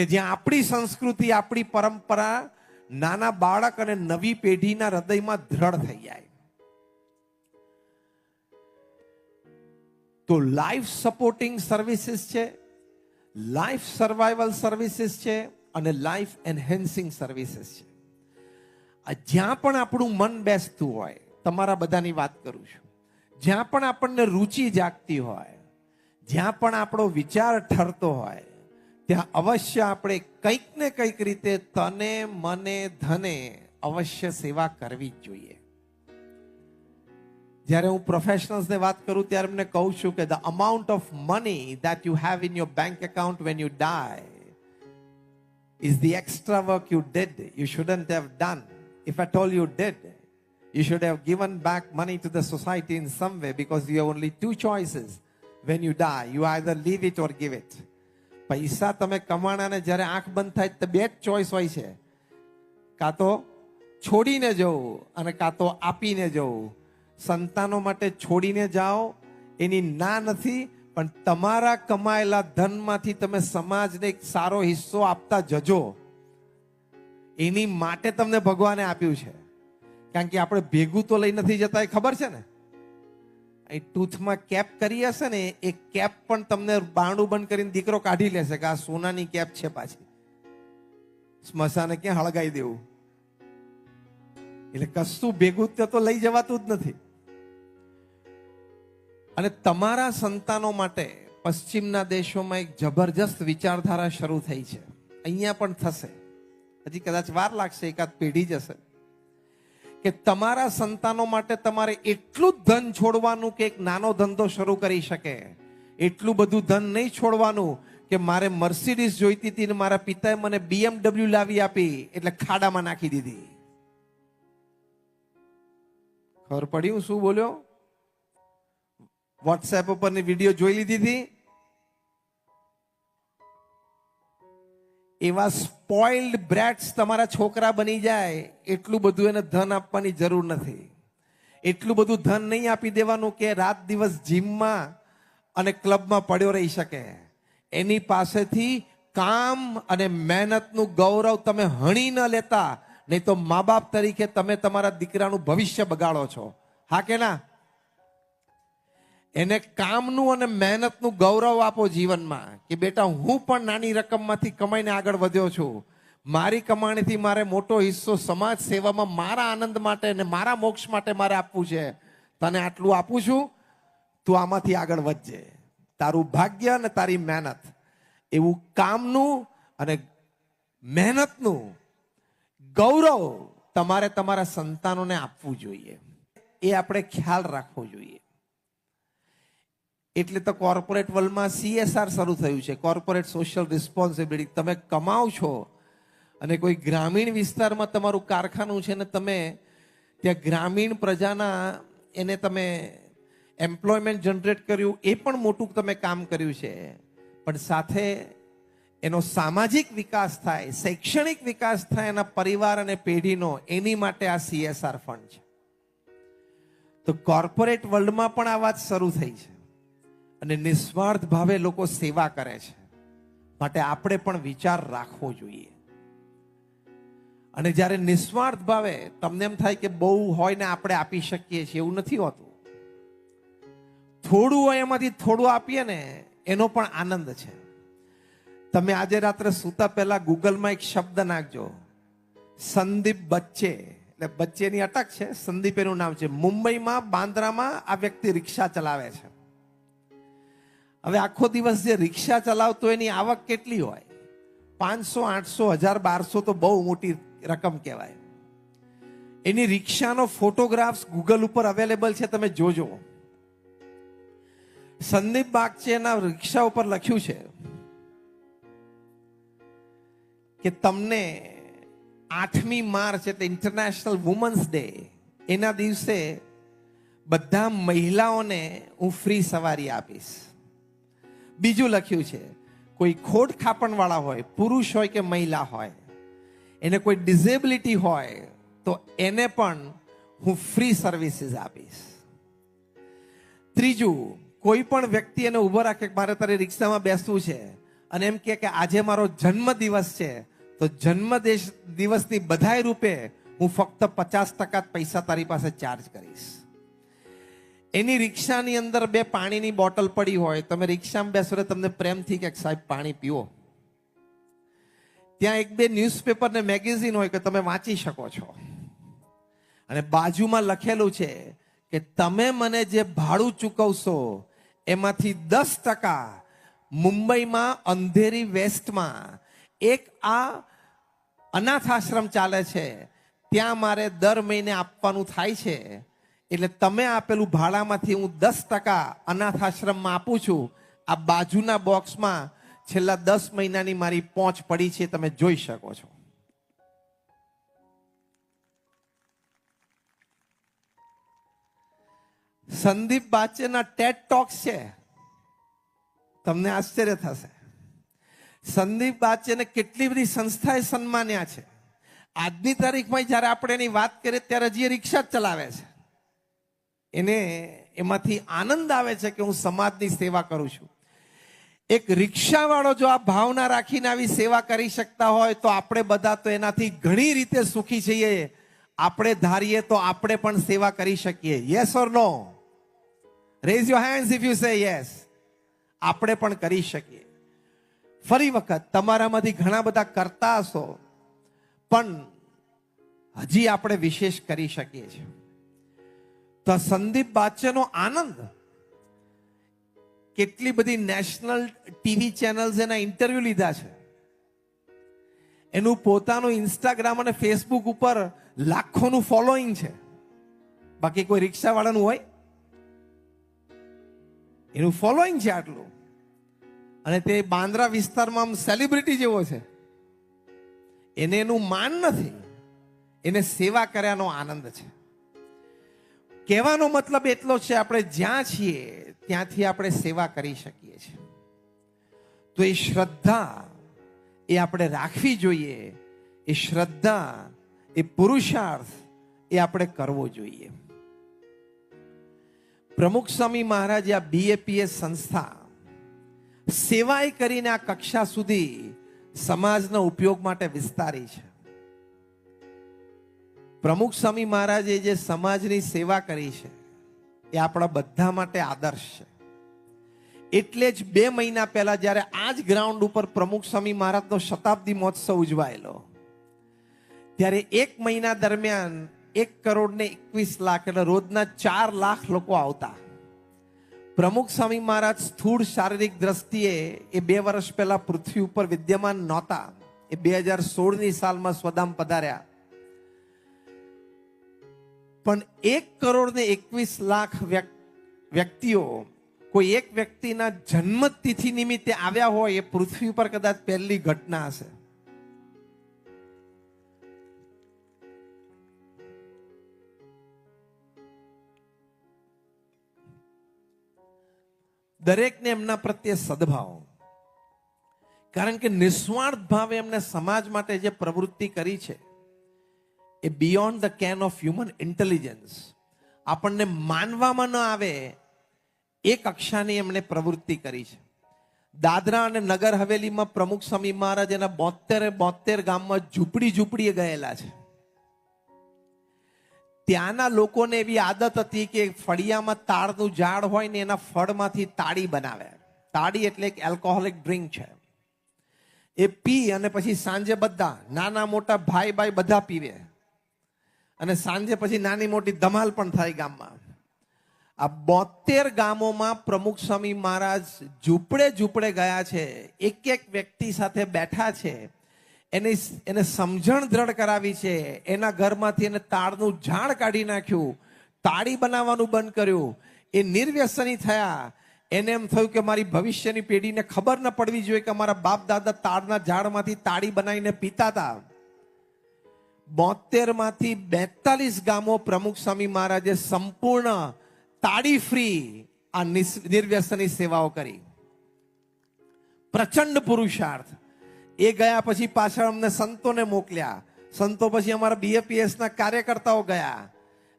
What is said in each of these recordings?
કે જ્યાં આપણી સંસ્કૃતિ, આપણી પરંપરા નાના બાળક અને નવી પેઢીના હૃદયમાં દ્રઢ થઈ જાય. તો લાઈફ સપોર્ટિંગ સર્વિસીસ છે લાઈફ સર્વાઈવલ સર્વિસીસ છે અને લાઈફ એન્હેન્સિંગ સર્વિસીસ છે. જ્યાં પણ આપણું મન બેસતું હોય, તમારા બધાની વાત કરું છું. જ્યાં પણ આપણને રુચિ જાગતી હોય, જ્યાં પણ આપણો વિચાર ઠરતો હોય ત્યાં અવશ્ય આપણે કંઈક ને કંઈક રીતે તને મને ધને અવશ્ય સેવા કરવી જ જોઈએ જ્યારે હું પ્રોફેશનલ્સને વાત કરું ત્યારે એમને કહું છું કે the amount of money that you have in your bank account when you die is the extra work you did you shouldn't have done. If at all you did, you should have given back money to the society in some way because you have only two choices when you die. You either leave it or give it. પૈસા તમે કમાણાને જ્યારે આંખ બંધ થાય તો બે જ choice હોય છે. કાં તો છોડીને જવું અને કાં તો આપીને જવું. સંતાનો માટે છોડીને જાઓ, એની ના નથી, પણ તમારા કમાયેલા ધનમાંથી તમે સમાજને એક સારો હિસ્સો આપતા જજો. એની માટે તમને ભગવાને આપ્યું છે. કારણ કે આપણે ભેગું તો લઈ નથી જતા, એ ખબર છે ને? એ ટૂથમાં કેપ કરી હશે ને, એ કેપ પણ તમને બારણું બંધ કરીને દીકરો કાઢી લેશે કે આ સોનાની કેપ છે પાછી. સ્મશાને ક્યાં હળગાઈ દેવું? એટલે કશું ભેગું તો લઈ જવાતું જ નથી. અને તમારા સંતાનો માટે પશ્ચિમના દેશોમાં એક જબરજસ્ત વિચારધારા શરૂ થઈ છે. અહીંયા પણ થશે. હજી કદાચ વાર લાગશે, એકાદ પેઢી જશે કે તમારા સંતાનો માટે તમારે એટલું ધન છોડવાનું કે એક નાનો ધંધો શરૂ કરી શકે. એટલું બધું ધન નહીં છોડવાનું કે મારે મર્સિડીઝ જોઈતી હતી ને મારા પિતાએ મને બીએમડબલ્યુ લાવી આપી, એટલે ખાડામાં નાખી દીધી. ખબર પડી હું શું બોલ્યો? વોટ્સએપ ઉપરની વીડિયો જોઈ લીધી હતી. એવા સ્પોઇલ્ડ બ્રેડ્સ તમારા છોકરા બની જાય, એટલું બધું એને ધન આપવાની જરૂર નથી. એટલું બધું ધન નહીં આપી દેવાનું કે રાત દિવસ જીમમાં અને ક્લબમાં પડ્યો રહી શકે. એની પાસેથી કામ અને મહેનતનું ગૌરવ તમે હણી ન લેતા, નહીં તો મા બાપ તરીકે તમે તમારા દીકરાનું ભવિષ્ય બગાડો છો. હા કે ના? એને કામનું અને મહેનતનું ગૌરવ આપો જીવનમાં કે બેટા, હું પણ નાની રકમમાંથી કમાઈને આગળ વધ્યો છું. મારી કમાણીથી મારે મોટો હિસ્સો સમાજ સેવામાં મારા આનંદ માટે અને મારા મોક્ષ માટે મારે આપવું છે. તને આટલું આપું છું, તું આમાંથી આગળ વધજે. તારું ભાગ્ય અને તારી મહેનત. એવું કામનું અને મહેનતનું ગૌરવ તમારે તમારા સંતાનોને આપવું જોઈએ. એ આપણે ખ્યાલ રાખવો જોઈએ. એટલે તો કોર્પોરેટ વર્લ્ડમાં સીએસઆર શરૂ થયું છે. કોર્પોરેટ સોશિયલ રિસ્પોન્સિબિલિટી તમે કમાવ છો અને કોઈ ગ્રામીણ વિસ્તારમાં તમારું કારખાનું છે ને તમે ત્યાં ગ્રામીણ પ્રજાના એને તમે એમ્પ્લોયમેન્ટ જનરેટ કર્યું, એ પણ મોટું તમે કામ કર્યું છે. પણ સાથે એનો સામાજિક વિકાસ થાય, શૈક્ષણિક વિકાસ થાય એના પરિવાર અને પેઢીનો, એની માટે આ સીએસઆર ફંડ છે. તો કોર્પોરેટ વર્લ્ડમાં પણ આ વાત શરૂ થઈ છે. અને નિસ્વાર્થ ભાવે લોકો સેવા કરે છે. માટે આપણે પણ વિચાર રાખવો જોઈએ. અને જ્યારે નિસ્વાર્થ ભાવે તમને એમ થાય કે બહુ હોય ને આપણે આપી શકીએ છીએ, એવું નથી હોતું. થોડું હોય એમાંથી થોડું આપીએ ને, એનો પણ આનંદ છે. તમે આજે રાત્રે સૂતા પહેલા ગૂગલમાં એક શબ્દ નાખજો. સંદીપ બચ્ચે. એટલે બચ્ચેની અટક છે, સંદીપ એનું નામ છે. મુંબઈમાં બાંદ્રામાં આ વ્યક્તિ રિક્ષા ચલાવે છે. હવે આખો દિવસ જે રિક્ષા ચલાવતો એની આવક કેટલી હોય? પાંચસો, આઠસો, હજાર, બારસો તો બહુ મોટી રકમ કહેવાય. એની રિક્ષાનો ફોટોગ્રાફ્સ ગૂગલ ઉપર અવેલેબલ છે, તમે જોજો. સંદીપ બાગચેના રિક્ષા ઉપર લખ્યું છે કે તમને આઠમી માર્ચ એટલે ઇન્ટરનેશનલ વુમન્સ ડે એના દિવસે બધા મહિલાઓને હું ફ્રી સવારી આપીશ. બીજું લખ્યું છે, કોઈ ખોટ ખાપણવાળા હોય, પુરુષ હોય કે મહિલા હોય, એને કોઈ ડિઝેબિલિટી હોય, તો એને પણ હું ફ્રી સર્વિસીસ આપીશ. ત્રીજું, કોઈ પણ વ્યક્તિ એને ઊભો રાખે કે મારે તારે રિક્ષામાં બેસવું છે, અને એમ કે આજે મારો જન્મ દિવસ છે, તો જન્મ દિવસની બધાય રૂપે હું ફક્ત પચાસ ટકા પૈસા તારી પાસે ચાર્જ કરીશ. એની રિક્ષાની અંદર બે પાણીની બોટલ પડી હોય, તમે રિક્ષામાં બેસો તમને પ્રેમથી કે સાહેબ પાણી પીવો ત્યાં એક બે ન્યૂઝપેપર ને મેગેઝિન હોય કે તમે વાંચી શકો છો. અને બાજુમાં લખેલું છે કે તમે મને જે ભાડું ચૂકવશો, એમાંથી દસ ટકા મુંબઈમાં અંધેરી વેસ્ટમાં એક આ અનાથ આશ્રમ ચાલે છે. ત્યાં મારે દર મહિને આપવાનું થાય છે. એટલે તમે આપેલું ભાડામાંથી હું દસ ટકા અનાથ આશ્રમમાં આપું છું, આ બાજુના બોક્સમાં છેલ્લા દસ મહિનાની મારી પહોંચ પડી છે, તમે જોઈ શકો છો. સંદીપ બાચેના ટેટ ટોક્સ છે. તમને આશ્ચર્ય થશે. સંદીપ બાચેને કેટલી બધી સંસ્થાએ સન્માન્યા છે. આજની તારીખમાં જ્યારે આપણે એની વાત કરીએ, ત્યારે હજી રિક્ષા જ ચલાવે છે. એને એમાંથી આનંદ આવે છે કે હું સમાજની સેવા કરું છું. એક રિક્ષાવાળો જો આ ભાવના રાખીને આવી સેવા કરી શકતા હોય તો આપણે બધા તો એનાથી ઘણી રીતે સુખી છીએ. આપણે ધારીએ તો આપણે પણ સેવા કરી શકીએ. Yes or no raise your hands if you say yes આપણે પણ કરી શકીએ. ફરી વખત, તમારામાંથી ઘણા બધા કરતા હશો, પણ હજી આપણે વિશેષ કરી શકીએ છીએ. તો સંદીપ બાચ્યનો આનંદ? કેટલી બધી નેશનલ ટીવી ચેનલ્સ એના ઇન્ટરવ્યુ લીધા છે. એનું પોતાનું ઇન્સ્ટાગ્રામ અને ફેસબુક ઉપર લાખોનું ફોલોઈંગ છે. બાકી કોઈ રિક્ષાવાળાનું હોય? એનું ફોલોઈંગ છે આટલું. અને તે બાંદ્રા વિસ્તારમાં આમ સેલિબ્રિટી જેવો છે. એને એનું માન નથી. એને સેવા કર્યાનો આનંદ છે. કહેવાનો મતલબ એટલો છે, આપણે જ્યાં છીએ, ત્યાંથી આપણે સેવા કરી શકીએ છીએ. તો એ શ્રદ્ધા એ આપણે રાખવી જોઈએ. એ શ્રદ્ધા, એ પુરુષાર્થ એ આપણે કરવો જોઈએ. પ્રમુખ સ્વામી મહારાજે આ બીએપીએસ સંસ્થા સેવાય કરીને આ કક્ષા સુધી સમાજના ઉપયોગ માટે વિસ્તારી છે. પ્રમુખ સ્વામી મહારાજે જે સમાજની સેવા કરી છે, એ આપણા બધા માટે આદર્શ છે. એટલે જ બે મહિના પહેલા જ્યારે આ જ ગ્રાઉન્ડ ઉપર પ્રમુખ સ્વામી મહારાજનો શતાબ્દી મહોત્સવ ઉજવાયેલો, ત્યારે એક મહિના દરમિયાન એક કરોડ ને એકવીસ લાખ એટલે રોજના ચાર લાખ લોકો આવતા. પ્રમુખ સ્વામી મહારાજ સ્થૂળ શારીરિક દ્રષ્ટિએ એ બે વર્ષ પહેલા પૃથ્વી ઉપર વિદ્યમાન નહોતા. એ બે હજાર સોળની સાલમાં સ્વદામ પધાર્યા. પણ એક કરોડ ને એકવીસ લાખ વ્યક- વ્યક્તિઓ કોઈ એક વ્યક્તિના જન્મ તિથિ નિમિત્તે આવ્યા હોય એ પૃથ્વી પર કદાચ પહેલી ઘટના હશે. દરેકને એમના પ્રત્યે સદભાવ. કારણ કે નિસ્વાર્થ ભાવે એમને સમાજ માટે જે પ્રવૃત્તિ કરી છે એ beyond the ken of human intelligence આપણને માનવામાં ન આવે, એ કક્ષાની એમણે પ્રવૃત્તિ કરી છે. દાદરા અને નગર હવેલીમાં પ્રમુખ સ્વામી મહારાજ એના બોતેર બોતેર ગામમાં ઝૂંપડી ઝૂંપડીએ ગયેલા છે. ત્યાંના લોકોને એવી આદત હતી કે ફળિયામાં તાળનું ઝાડ હોય ને એના ફળમાંથી તાળી બનાવે. તાળી એટલે એક એલ્કોહોલિક ડ્રિંક છે. એ પી અને પછી સાંજે બધા નાના મોટા ભાઈ ભાઈ બધા પીવે. અને સાંજે પછી નાની મોટી ધમાલ પણ થાય ગામમાં. આ બોતેર ગામોમાં પ્રમુખ સ્વામી મહારાજ ઝૂંપડે ઝૂંપડે ગયા છે. એક એક વ્યક્તિ સાથે બેઠા છે. એની એને સમજણ દ્રઢ કરાવી છે. એના ઘરમાંથી એને તાળનું ઝાડ કાઢી નાખ્યું. તાળી બનાવવાનું બંધ કર્યું. એ નિર્વ્યસની થયા. એને એમ થયું કે મારી ભવિષ્યની પેઢીને ખબર ન પડવી જોઈએ કે અમારા બાપ દાદા તાળના ઝાડમાંથી તાળી બનાવીને પીતા હતા. બોતેરમાંથી બેતાલીસ ગામો પ્રમુખ સ્વામી મહારાજે સંપૂર્ણ તાળી ફ્રી આ નિર્વ્યસની સેવાઓ કરી. પ્રચંડ પુરુષાર્થ. એ ગયા પછી પાછળ અમને સંતોને મોકલ્યા. સંતો પછી અમારા બીએપીએસ ના કાર્યકર્તાઓ ગયા.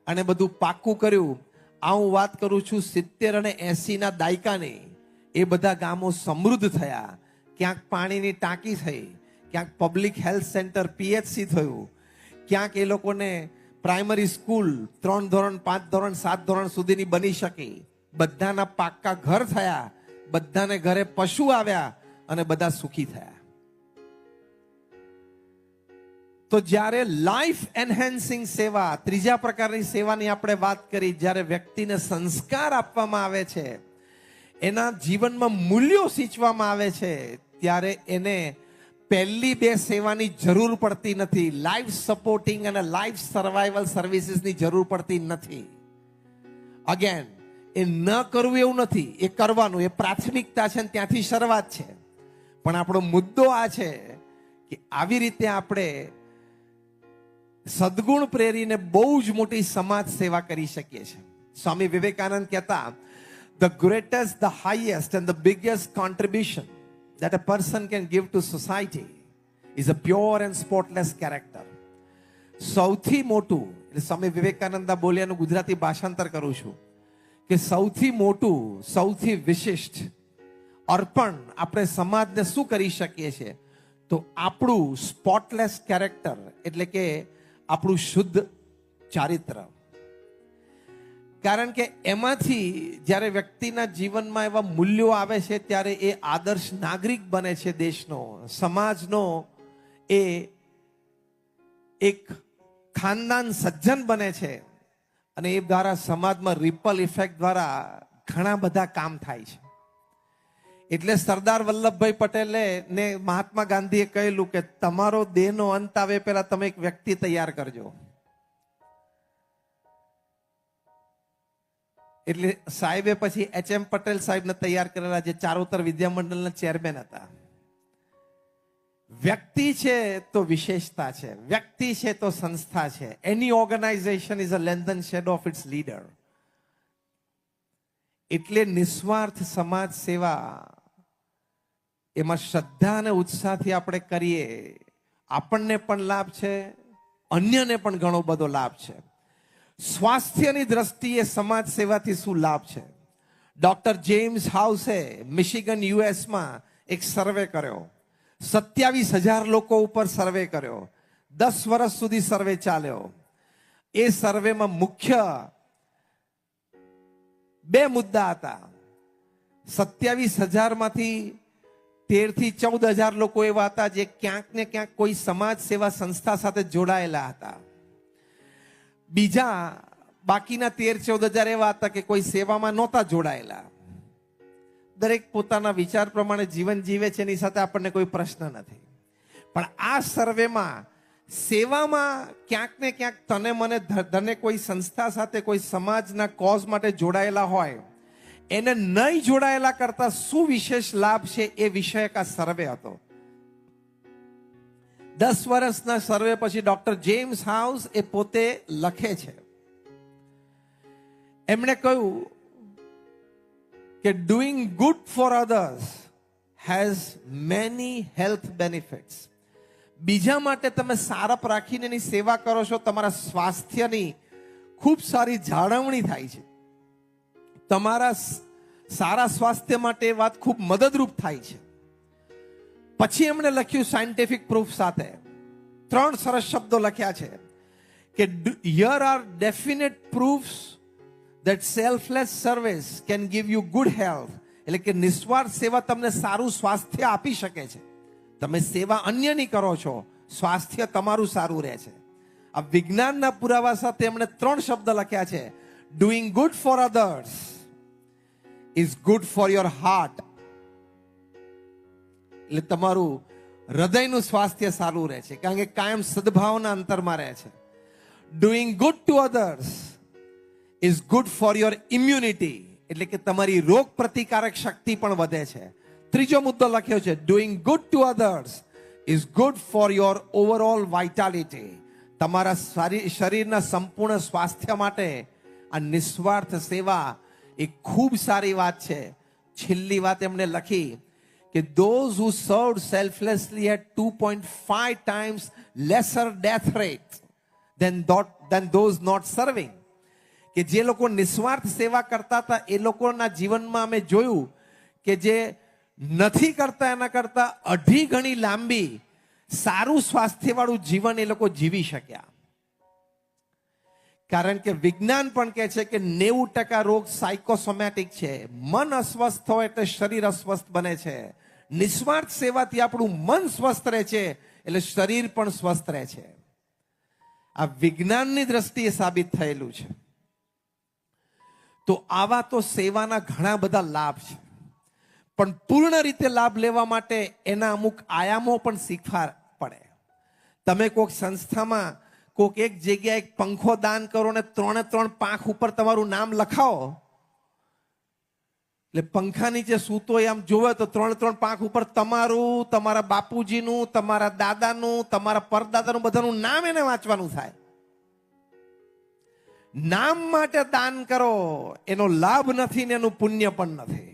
અને બધું પાક્કું કર્યું. આ હું વાત કરું છું સિત્તેર અને એસી ના દાયકાની. એ બધા ગામો સમૃદ્ધ થયા. ક્યાંક પાણીની ટાંકી થઈ. ક્યાંક પબ્લિક હેલ્થ સેન્ટર પીએચસી થયું. ક્યાંક એ લોકોને પ્રાઇમરી સ્કૂલ ત્રણ ધોરણ, પાંચ ધોરણ, સાત ધોરણ સુધીની બની શકી. બધાના પાક્કા ઘર થયા, બધાને ઘરે પશુ આવ્યા અને બધા સુખી થયા. તો જ્યારે લાઈફ એન્હેન્સિંગ સેવા, ત્રીજા પ્રકારની સેવાની આપણે વાત કરી, જ્યારે વ્યક્તિને સંસ્કાર આપવામાં આવે છે, એના જીવનમાં મૂલ્યો સિંચવામાં આવે છે, ત્યારે એને પહેલી બે સેવાની જરૂર પડતી નથી. લાઈફ સપોર્ટિંગ અને લાઈફ સર્વાઈવલ સર્વિસીસની જરૂર પડતી નથી. અગેન એ ન કરવું એવું નથી. એ કરવાનું. એ પ્રાથમિકતા છે ને ત્યાંથી શરૂઆત છે. પણ આપણો મુદ્દો આ છે કે આવી રીતે આપણે સદગુણ પ્રેરીને બહુ જ મોટી સમાજ સેવા કરી શકીએ છીએ. સ્વામી વિવેકાનંદ કહેતા the greatest the highest and the biggest contribution that a person can give to society is a pure and spotless character. સૌથી મોટું, એટલે સ્વામી વિવેકાનંદા બોલ્યાનું ગુજરાતી ભાષાંતર કરું છું, કે સૌથી મોટું, સૌથી વિશિષ્ટ અર્પણ આપણે સમાજને શું કરી શકીએ છીએ? તો આપણું સ્પોટલેસ કેરેક્ટર એટલે કે આપણું શુદ્ધ ચારિત્ર. કારણ કે એમાંથી જ્યારે વ્યક્તિના જીવનમાં એવા મૂલ્યો આવે છે, ત્યારે એ આદર્શ નાગરિક બને છે દેશનો. સમાજનો એ એક ખાનદાન સજ્જન બને છે અને એ દ્વારા સમાજમાં રિપલ ઇફેક્ટ દ્વારા ઘણા બધા કામ થાય છે. એટલે સરદાર વલ્લભભાઈ પટેલે ને મહાત્મા ગાંધીએ કહેલું કે તમારો દેહનો અંત આવે પહેલા તમે એક વ્યક્તિ તૈયાર કરજો. એટલે સાહેબે પછી એચ એમ પટેલ સાહેબને તૈયાર કરેલા જે ચારોતર વિદ્યામંડળના ચેરમેન હતા. વ્યક્તિ છે તો વિશેષતા છે, વ્યક્તિ છે તો સંસ્થા છે. એની organisation is a lengthened shade of its leader એટલે નિસ્વાર્થ સમાજ સેવા, એમાં શ્રદ્ધા અને ઉત્સાહથી આપણે કરીએ, આપણને પણ લાભ છે, અન્યને પણ ઘણો બધો લાભ છે. સ્વાસ્થ્યની દ્રષ્ટિએ સમાજ સેવાથી શું લાભ છે? ડોક્ટર જેમ્સ હાઉસે મિશિગન યુએસમાં એક સર્વે કર્યો. સત્યાવીસ હજાર લોકો ઉપર સર્વે કર્યો. દસ વર્ષ સુધી સર્વે ચાલ્યો. એ સર્વેમાં મુખ્ય બે મુદ્દા હતા. સત્યાવીસ હજારમાંથી તેરથી ચૌદ હજાર લોકો એવા હતા જે ક્યાંક ને ક્યાંક કોઈ સમાજ સેવા સંસ્થા સાથે જોડાયેલા હતા. બીજા બાકીના તેર ચૌદ હજાર એવા હતા કે કોઈ સેવામાં નહોતા જોડાયેલા. દરેક પોતાના વિચાર પ્રમાણે જીવન જીવે છે, એની સાથે આપણને કોઈ પ્રશ્ન નથી. પણ આ સર્વેમાં સેવામાં ક્યાંક ને ક્યાંક તને મને ધને કોઈ સંસ્થા સાથે, કોઈ સમાજના કોઝ માટે જોડાયેલા હોય, એને નહીં જોડાયેલા કરતા શું વિશેષ લાભ છે એ વિષયક આ સર્વે હતો? દસ વર્ષના સર્વે પછી ડોક્ટર જેમ્સ હાઉસ એ પોતે લખે છે. એમણે કહ્યું કે doing good for others has many health benefits બીજા માટે તમે સારપ રાખીને એની સેવા કરો છો, તમારા સ્વાસ્થ્યની ખૂબ સારી જાળવણી થાય છે. તમારા સારા સ્વાસ્થ્ય માટે વાત ખૂબ મદદરૂપ થાય છે. પછી એમણે લખ્યું સાયન્ટિફિક પ્રૂફ સાથે. ત્રણ સરસ શબ્દો લખ્યા છે કે there are definite proofs that selfless service can give you good health એટલે કે નિસ્વાર્થ સેવા તમને સારું સ્વાસ્થ્ય આપી શકે છે. તમે સેવા અન્યની કરો છો, સ્વાસ્થ્ય તમારું સારું રહે છે. આ વિજ્ઞાનના પુરાવા સાથે એમણે ત્રણ શબ્દ લખ્યા છે. Doing good for others is good for your heart એટલે તમારું હૃદયનું સ્વાસ્થ્ય સારું રહે છે. કારણ કે કાયમ સદભાવના અંતરમાં રહે છે. Doing good to others is good for your immunity એટલે કે તમારી રોગ પ્રતિકારક શક્તિ પણ વધે છે. ત્રીજો મુદ્દો લખ્યો છે. Doing good to others is good for your overall vitality તમારા શરીરના સંપૂર્ણ સ્વાસ્થ્ય માટે આ નિસ્વાર્થ સેવા એ ખૂબ સારી વાત છે. છેલ્લી વાત એમણે લખી. કે those who served selflessly had 2.5 times lesser death rate than, than those not serving. કે જે લોકો નિસ્વાર્થ સેવા કરતા હતા એ લોકોના જીવનમાં અમે જોયું કે જે નથી કરતા એના કરતા અઢી ગણી લાંબી સારું સ્વાસ્થ્યવાળું જીવન એ લોકો જીવી શક્યા. કારણ કે વિજ્ઞાન પણ કહે છે કે નેવું ટકા રોગ સાયકોસોમેટિક છે. મન અસ્વસ્થ હોય એટલે શરીર અસ્વસ્થ બને છે. નિસ્વાર્થ સેવાથી આપણું મન સ્વસ્થ રહે છે, એટલે શરીર પણ સ્વસ્થ રહે છે. આ વિજ્ઞાનની દ્રષ્ટિએ સાબિત થયેલું છે. તો આવા તો સેવાના ઘણા બધા લાભ છે. પણ પૂર્ણ રીતે લાભ લેવા માટે એના અમુક આયામો પણ શીખવા પડે. તમે કોઈક સંસ્થામાં કોઈક એક જગ્યાએ પંખો દાન કરો ને ત્રણે ત્રણ પાંખ ઉપર તમારું નામ લખાવો એટલે પંખા નીચે સૂતો આમ જોવે તો ત્રણ ત્રણ પાંખ ઉપર તમારું, તમારા બાપુજીનું, તમારા દાદાનું, તમારા પરદાદાનું બધાનું નામ એને વાંચવાનું થાય. નામ માટે દાન કરો, એનો લાભ નથી ને એનું પુણ્ય પણ નથી.